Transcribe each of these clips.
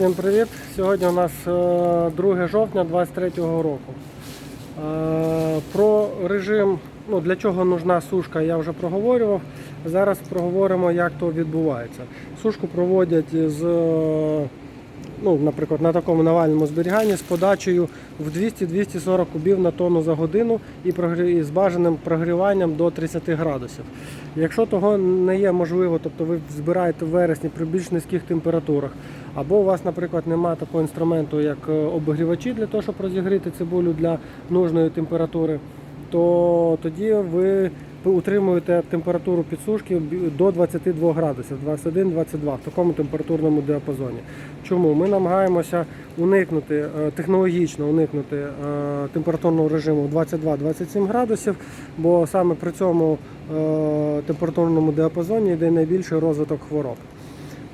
Всім привіт! Сьогодні у нас е, 2 жовтня 2023 року. Е, Про режим, ну для чого нужна сушка, я вже проговорював. Зараз проговоримо, як то відбувається. Сушку проводять з, е, ну, наприклад, на такому навальному зберіганні з подачею в 200-240 кубів на тонну за годину і з бажаним прогріванням до 30 градусів. Якщо того не є можливо, тобто ви збираєте в вересні при більш низьких температурах, або у вас, наприклад, немає такого інструменту, як е, обігрівачі для того, щоб розігріти цибулю для нужної температури, то тоді ви утримуєте температуру підсушки до 22 градусів, 21-22 в такому температурному діапазоні. Чому? Ми намагаємося уникнути е, технологічно уникнути е, температурного режиму 22-27 градусів, бо саме при цьому е, температурному діапазоні йде найбільший розвиток хвороб.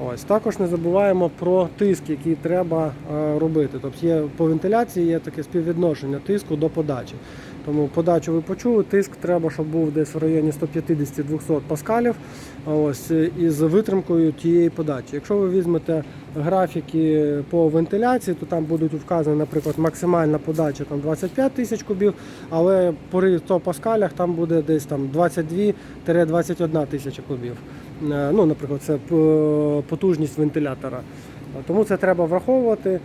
Ось також не забуваємо про тиск, який треба робити. Тобто є по вентиляції є таке співвідношення тиску до подачі. Тому подачу ви почули, тиск треба, щоб був десь в районі 150-200 паскалів. Ось е, із витримкою тієї подачі. Якщо ви візьмете графіки по вентиляції, то там будуть вказані, наприклад, максимальна подача там 25 тисяч кубів, але при 100 паскалях там буде десь там 22-21 тисяча кубів. Е, Ну, наприклад, це потужність вентилятора. Тому це треба враховувати. Е,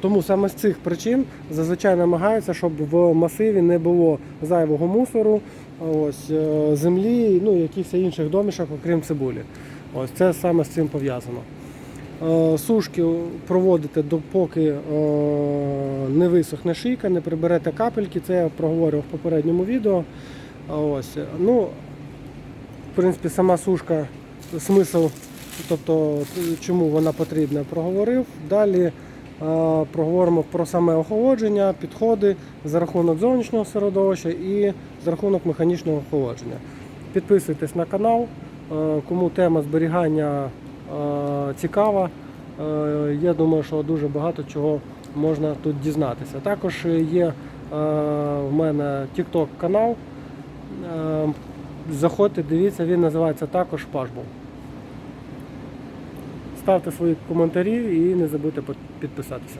Тому саме з цих причин зазвичай намагаються, щоб в масиві не було зайвого мусору, ось, е, землі, ну якихось інших домішок, окрім цибулі. Ось це саме з цим пов'язано. Е, Сушки проводите допоки е, не висохне шийка, не приберете капельки. Це я проговорював в попередньому відео. Ось. Ну, в принципі, сама сушка, смисл, тобто чому вона потрібна, проговорив. Далі е, проговоримо про саме охолодження, підходи за рахунок зовнішнього середовища і за рахунок механічного охолодження. Підписуйтесь на канал, е, кому тема зберігання е, цікава. Я думаю, що дуже багато чого можна тут дізнатися. Також є в мене TikTok канал. Заходьте, дивіться, він називається також Пашбол. Ставте свої коментарі і не забудьте підписатися.